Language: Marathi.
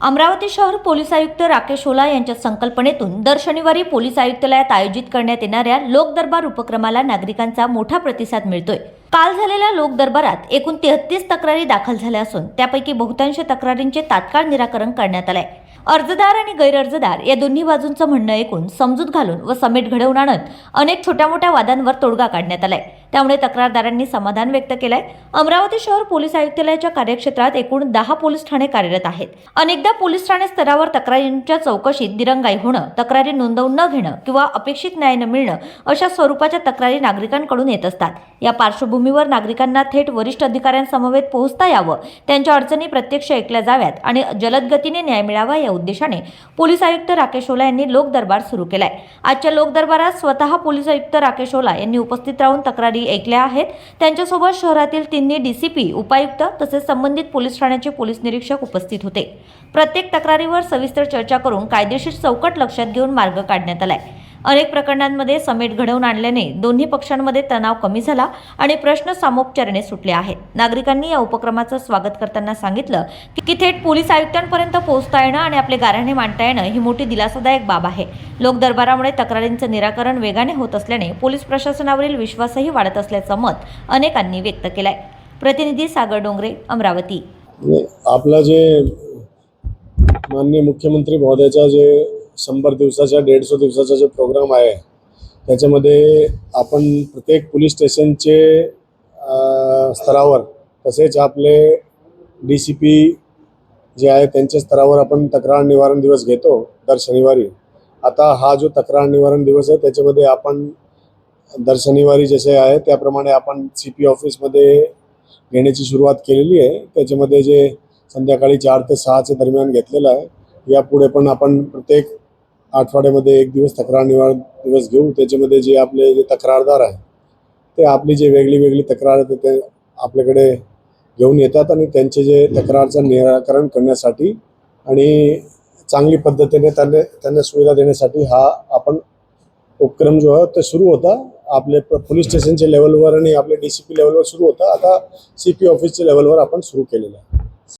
अमरावती शहर पोलीस आयुक्त राकेश ओला यांच्या संकल्पनेतून दर शनिवारी पोलीस आयुक्तालयात आयोजित करण्यात येणाऱ्या लोकदरबार उपक्रमाला नागरिकांचा मोठा प्रतिसाद मिळतोय. काल झालेल्या लोकदरबारात एकूण तेहतीस तक्रारी दाखल झाल्या असून त्यापैकी बहुतांश तक्रारींचे तात्काळ निराकरण करण्यात आलंय. अर्जदार आणि गैरअर्जदार या दोन्ही बाजूंचं म्हणणं ऐकून समजूत घालून व समेट घडवून आणत अनेक छोट्या मोठ्या वादांवर तोडगा काढण्यात आलाय. त्यामुळे तक्रारदारांनी समाधान व्यक्त केलंय. अमरावती शहर पोलीस आयुक्तालयाच्या कार्यक्षेत्रात एकूण दहा पोलीस ठाणे कार्यरत आहेत. अनेकदा पोलीस ठाणे स्तरावर तक्रारींच्या चौकशीत दिरंगाई होणं तक्रारी नोंदवून न घेणं किंवा अपेक्षित न्याय न मिळणं अशा स्वरूपाच्या तक्रारी नागरिकांकडून येत असतात. या पार्श्वभूमीवर नागरिकांना थेट वरिष्ठ अधिकाऱ्यांसमवेत पोहोचता यावं त्यांच्या अडचणी प्रत्यक्ष ऐकल्या जाव्यात आणि जलद गतीने न्याय मिळावा या उद्देशाने पोलीस आयुक्त राकेश ओला यांनी लोकदरबार सुरू केलाय. आजच्या लोकदरबारात स्वतः पोलीस आयुक्त राकेश ओला यांनी उपस्थित राहून तक्रारी ऐकल्या आहेत. त्यांच्यासोबत शहरातील तिन्ही डीसीपी उपायुक्त तसेच संबंधित पोलीस ठाण्याचे पोलीस निरीक्षक उपस्थित होते. प्रत्येक तक्रारीवर सविस्तर चर्चा करून कायदेशीर चौकट लक्षात घेऊन मार्ग काढण्यात आलाय. अनेक प्रकरणांमध्ये समेट घडवून आणल्याने दोन्ही पक्षांमध्ये तणाव कमी झाला आणि प्रश्न सामोपचाराने सुटले आहेत. नागरिकांनी या उपक्रमाचं स्वागत करताना सांगितलं की- थेट पोलीस आयुक्तांपर्यंत पोहोचता येणं आणि आपले गाऱ्हाणे मांडता येणं ही मोठी दिलासादायक बाब आहे. लोक दरबारामुळे तक्रारींचं निराकरण वेगाने होत असल्याने पोलीस प्रशासनावरील विश्वासही वाढत असल्याचं मत अनेकांनी व्यक्त केलंय. प्रतिनिधी सागर डोंगरे अमरावती. आपला जे माननीय मुख्यमंत्री महोदयाचा जे शंभर दिवसाच्या दीडशे दिवसाचा जो प्रोग्राम आहे त्याच्यामध्ये आपण प्रत्येक पोलीस स्टेशनचे स्तरावर तसेच आपले डी सी पी जे आहे त्यांच्या स्तरावर आपण तक्रार निवारण दिवस घेतो दर शनिवारी. आता हा जो तक्रार निवारण दिवस आहे त्याच्यामध्ये आपण दर शनिवारी जसे आहे त्याप्रमाणे आपण सी पी ऑफिसमध्ये घेण्याची सुरुवात केलेली आहे. त्याच्यामध्ये जे संध्याकाळी चार ते सहाच्या दरम्यान घेतलेलं आहे यापुढे पण आपण प्रत्येक आठवड्यामध्ये एक दिवस तक्रार निवारण दिवस घेऊ त्याच्यामध्ये जे आपले जे तक्रारदार आहे ते आपली जे वेगळी वेगळी तक्रार आहे ते आपल्याकडे घेऊन येतात आणि त्यांचे जे तक्रारचं निराकरण करण्यासाठी आणि चांगली पद्धतीने त्यांना त्यांना सुविधा देण्यासाठी हा आपण उपक्रम जो आहे तो सुरू होता. आपले पोलीस स्टेशनच्या लेवलवर आणि आपले डी सी पी लेवलवर सुरू होता. आता सी पी ऑफिसच्या लेवलवर आपण सुरू केलेलं आहे.